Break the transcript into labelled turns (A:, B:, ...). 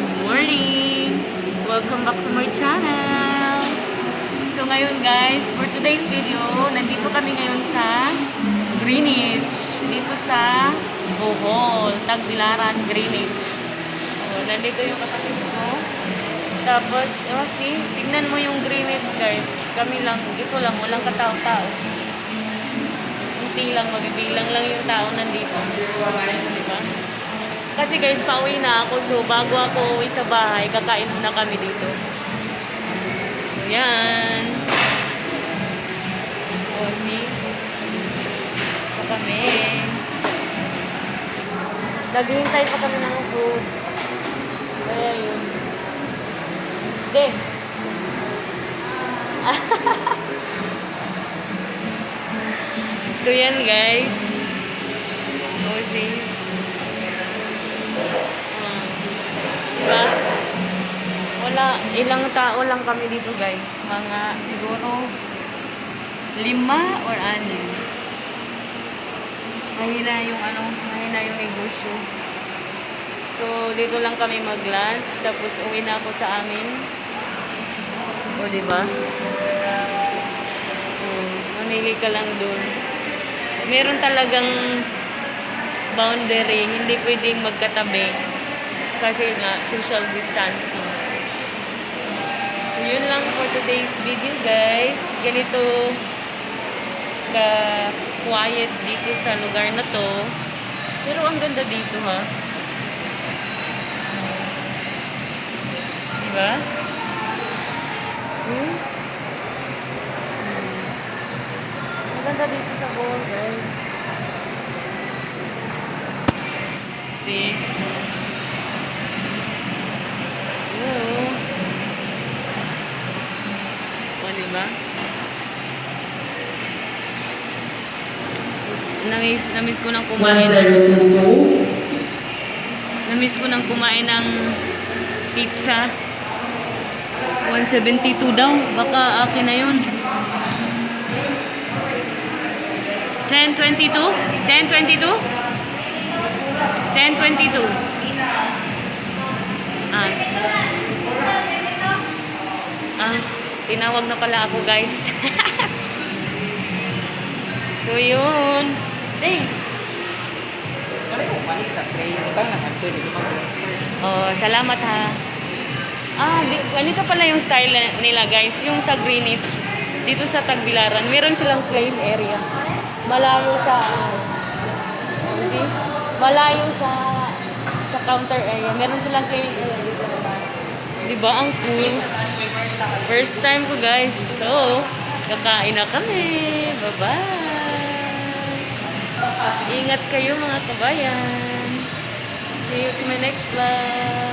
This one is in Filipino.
A: good morning! Welcome back to my channel! So ngayon guys, for today's video, nandito kami ngayon sa Greenwich. Dito sa Bohol, Tagbilaran, Greenwich. Oh, nandito yung kapatid ko. Tapos, oh, see, tignan mo yung Greenwich guys. Kami lang, dito lang, walang katao-tao. Kunti lang, mabibilang lang yung tao nandito. Diba? Kasi guys, pauwi na ako. So, bago ako uwi sa bahay, kakain muna kami dito. So, yan. O, see? Ito kami. Naghihintay pa kami ng food. Kaya yun. Hindi. so, yan guys. O, see? Ah. Diba? Wala, ilang tao lang kami dito guys. Mga siguro lima or anim. Mahina yung ano, mahina yung negosyo. So, dito lang kami mag-lunch. Tapos, uwi na ako sa amin. O, di ba? Hmm, mamili ka lang dun. Meron talagang boundary. Hindi pwedeng magkatabi. Kasi nga, social distancing. So, yun lang for today's video, guys. Ganito ka-quiet dito sa lugar na to. Pero ang ganda dito, ha? Diba? Hmm? Ang ganda dito sa Bohol, guys. See? Diba? Namiss, namiss ko nang kumain.
B: 1022.
A: Namiss ko nang kumain ng pizza. 172 daw. Baka akin na yun. 1022? 1022? 1022. Ah. Ah, tinawag na pala ako guys. so yun. Hey.
B: Di ba
A: Oh, salamat ha. Ah, di, ganito pala yung style nila guys. Yung sa Greenwich, dito sa Tagbilaran, meron silang plain area. Malayo sa, ano, see? Malayo sa sa counter area. Meron silang plain area dito. Di ba? Ang cool. First time ko guys. So, kakain na kami. Bye-bye. Ingat kayo mga kabayan. See you to my next vlog.